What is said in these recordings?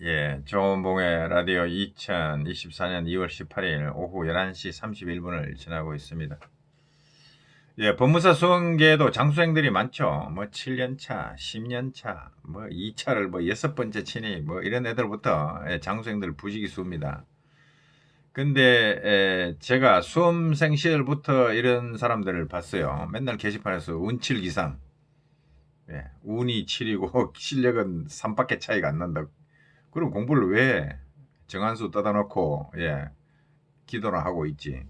예, 조은봉의 라디오 2024년 2월 18일 오후 11시 31분을 지나고 있습니다. 예, 법무사 수험계에도 장수행들이 많죠. 뭐 7년차, 10년차, 뭐 2차를 뭐 여섯 번째 치니 뭐 이런 애들부터 예, 장수행들 부지기수입니다. 근데 에, 제가 수험생 시절부터 이런 사람들을 봤어요. 맨날 게시판에서 운칠기삼. 예, 운이 7이고 실력은 3밖에 차이가 안 난다. 그럼 공부를 왜 정한수 떠다 놓고 예, 기도나 하고 있지.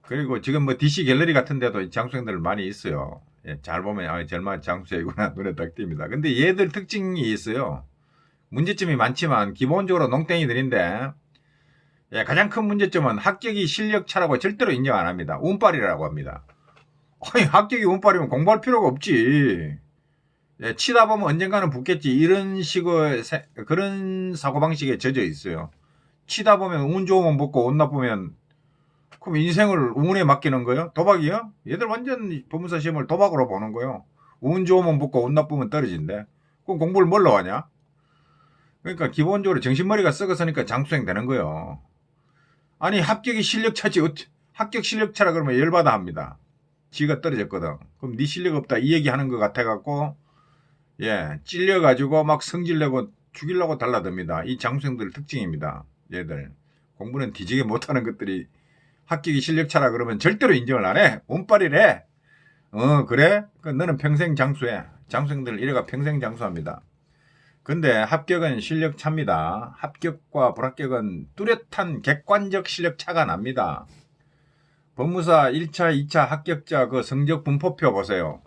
그리고 지금 뭐 DC 갤러리 같은 데도 장수생들 많이 있어요. 예, 잘 보면 아, 절마 장수이구나 눈에 딱 띕니다. 근데 얘들 특징이 있어요. 문제점이 많지만 기본적으로 농땡이들인데 예, 가장 큰 문제점은 합격이 실력 차라고 절대로 인정 안 합니다. 운빨이라고 합니다. 아니 합격이 운빨이면 공부할 필요가 없지. 예, 치다 보면 언젠가는 붙겠지. 이런 식의 세- 그런 사고방식에 젖어 있어요. 치다 보면 운 좋으면 붙고 운 나쁘면 그럼 인생을 운에 맡기는 거예요? 도박이요? 얘들 완전 법무사 시험을 도박으로 보는 거예요. 운 좋으면 붙고 운 나쁘면 떨어진대. 그럼 공부를 뭘로 하냐? 그러니까 기본적으로 정신머리가 썩었으니까 장수생 되는 거예요. 아니 합격이 실력차지 합격 실력차라 그러면 열받아 합니다. 지가 떨어졌거든. 그럼 네 실력 없다 이 얘기 하는 것 같아 갖고 예 찔려 가지고 막 성질내고 죽이려고 달라듭니다. 이 장수생들 특징입니다. 얘들 공부는 뒤지게 못하는 것들이 합격이 실력차라 그러면 절대로 인정을 안 해. 운빨이래. 어 그래? 그 너는 평생 장수해. 장수생들 이래가 평생 장수합니다. 근데 합격은 실력 차입니다. 합격과 불합격은 뚜렷한 객관적 실력 차가 납니다. 법무사 1차, 2차 합격자 그 성적 분포표 보세요.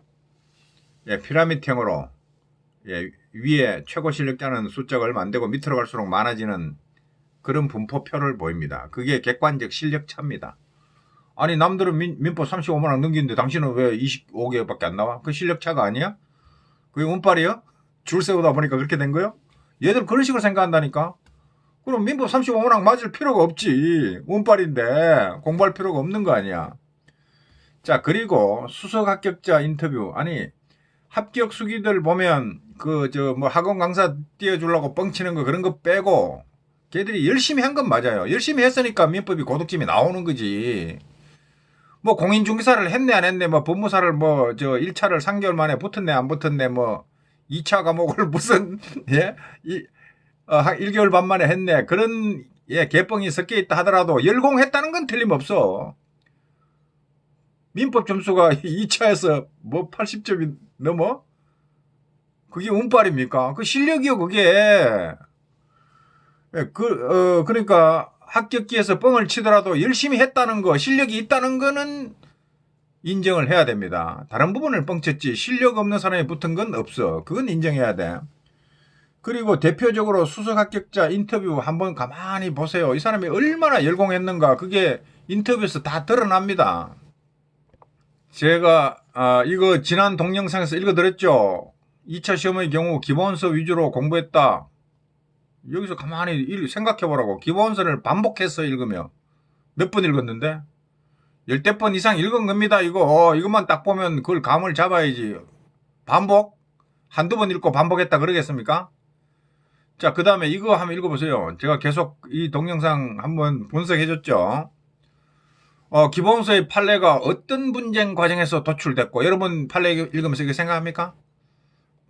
예, 피라미드형으로 예, 위에 최고 실력자는 숫자가 얼마 안 되고 밑으로 갈수록 많아지는 그런 분포표를 보입니다. 그게 객관적 실력 차입니다. 아니 남들은 민, 민법 35만 원 넘기는데 당신은 왜 25개밖에 안 나와? 그 실력 차가 아니야? 그게 운빨이야? 줄 세우다 보니까 그렇게 된 거요? 얘들 그런 식으로 생각한다니까? 그럼 민법 35문항 맞을 필요가 없지. 운빨인데 공부할 필요가 없는 거 아니야. 자, 그리고 수석 합격자 인터뷰. 아니, 합격 수기들 보면 그 저 뭐 학원 강사 띄워주려고 뻥치는 거 그런 거 빼고 걔들이 열심히 한 건 맞아요. 열심히 했으니까 민법이 고득점이 나오는 거지. 뭐 공인중개사를 했네 안 했네 뭐 법무사를 뭐 저 1차를 3개월 만에 붙었네 안 붙었네 뭐 2차 과목을 무슨 예? 이, 어, 한 1개월 반 만에 했네. 그런 예, 개뻥이 섞여 있다 하더라도 열공했다는 건 틀림없어. 민법 점수가 2차에서 뭐 80점이 넘어? 그게 운빨입니까? 그 실력이요, 그게. 예, 그, 어, 그러니까 합격기에서 뻥을 치더라도 열심히 했다는 거, 실력이 있다는 거는 인정을 해야 됩니다. 다른 부분을 뻥쳤지 실력 없는 사람이 붙은 건 없어. 그건 인정해야 돼. 그리고 대표적으로 수석 합격자 인터뷰 한번 가만히 보세요. 이 사람이 얼마나 열공했는가 그게 인터뷰에서 다 드러납니다. 제가 아, 이거 지난 동영상에서 읽어드렸죠. 2차 시험의 경우 기본서 위주로 공부했다. 여기서 가만히 일- 생각해보라고. 기본서를 반복해서 읽으며 몇 번 읽었는데 열대 번 이상 읽은 겁니다. 이거 어, 이것만 딱 보면 그걸 감을 잡아야지. 반복 한두 번 읽고 반복했다 그러겠습니까? 자, 그 다음에 이거 한번 읽어보세요. 제가 계속 이 동영상 한번 분석해줬죠. 어, 기본서의 판례가 어떤 분쟁 과정에서 도출됐고, 여러분 판례 읽으면서 이거 생각합니까?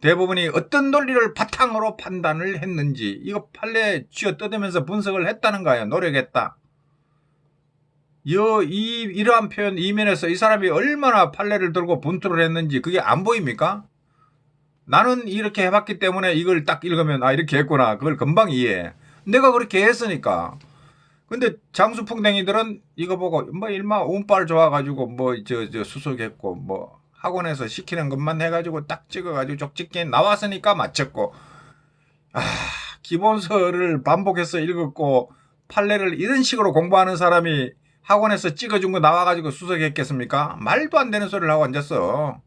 대부분이 어떤 논리를 바탕으로 판단을 했는지, 이거 판례 쥐어 뜯으면서 분석을 했다는 거예요. 노력했다. 여, 이, 이러한 표현 이면에서 이 사람이 얼마나 판례를 들고 분투를 했는지 그게 안 보입니까? 나는 이렇게 해봤기 때문에 이걸 딱 읽으면 아 이렇게 했구나 그걸 금방 이해해 내가 그렇게 했으니까 근데 장수풍뎅이들은 이거 보고 뭐 일마 운빨 좋아가지고 뭐 저 저 수석했고 뭐 학원에서 시키는 것만 해가지고 딱 찍어가지고 쪽집게 나왔으니까 맞췄고 아 기본서를 반복해서 읽었고 판례를 이런 식으로 공부하는 사람이 학원에서 찍어준 거 나와가지고 수석했겠습니까 말도 안 되는 소리를 하고 앉았어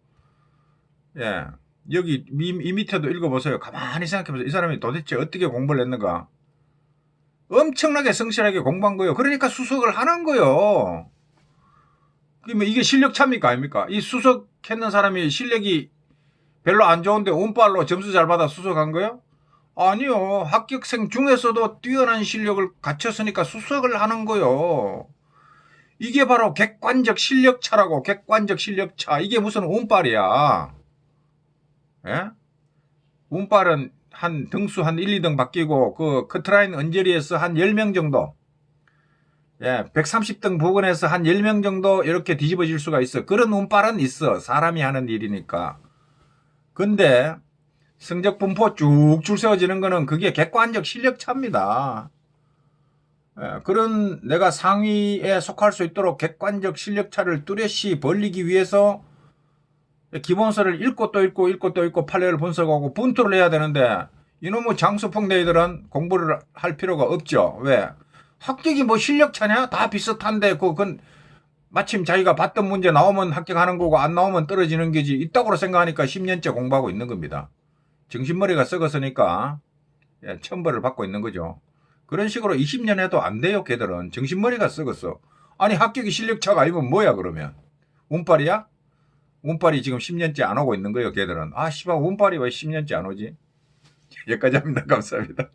예 여기 이, 이 밑에도 읽어보세요. 가만히 생각해보세요. 이 사람이 도대체 어떻게 공부를 했는가? 엄청나게 성실하게 공부한 거예요. 그러니까 수석을 하는 거예요. 그러면 이게 실력 차입니까? 아닙니까? 이 수석 했는 사람이 실력이 별로 안 좋은데 운빨로 점수 잘 받아 수석한 거예요? 아니요. 합격생 중에서도 뛰어난 실력을 갖췄으니까 수석을 하는 거요. 이게 바로 객관적 실력차라고, 객관적 실력차. 이게 무슨 운빨이야. 예? 운빨은 한 등수 한 1, 2등 바뀌고, 그 커트라인 언저리에서 한 10명 정도, 예, 130등 부근에서 한 10명 정도 이렇게 뒤집어질 수가 있어. 그런 운빨은 있어. 사람이 하는 일이니까. 근데, 성적 분포 쭉 줄 세워지는 거는 그게 객관적 실력 차입니다. 예, 그런 내가 상위에 속할 수 있도록 객관적 실력 차를 뚜렷이 벌리기 위해서 기본서를 읽고 또 읽고 읽고 또 읽고 판례를 분석하고 분투를 해야 되는데 이놈의 장수풍뎅이들은 공부를 할 필요가 없죠. 왜? 합격이 뭐 실력 차냐? 다 비슷한데 그건 마침 자기가 봤던 문제 나오면 합격하는 거고 안 나오면 떨어지는 게지 있다고 생각하니까 10년째 공부하고 있는 겁니다. 정신머리가 썩었으니까 예, 천벌을 받고 있는 거죠. 그런 식으로 20년 해도 안 돼요, 걔들은. 정신머리가 썩었어. 아니, 합격이 실력차가 아니면 뭐야, 그러면? 운빨이야? 운빨이 지금 10년째 안 오고 있는 거예요, 걔들은. 아, 씨발, 운빨이 왜 10년째 안 오지? 여기까지 합니다. 감사합니다.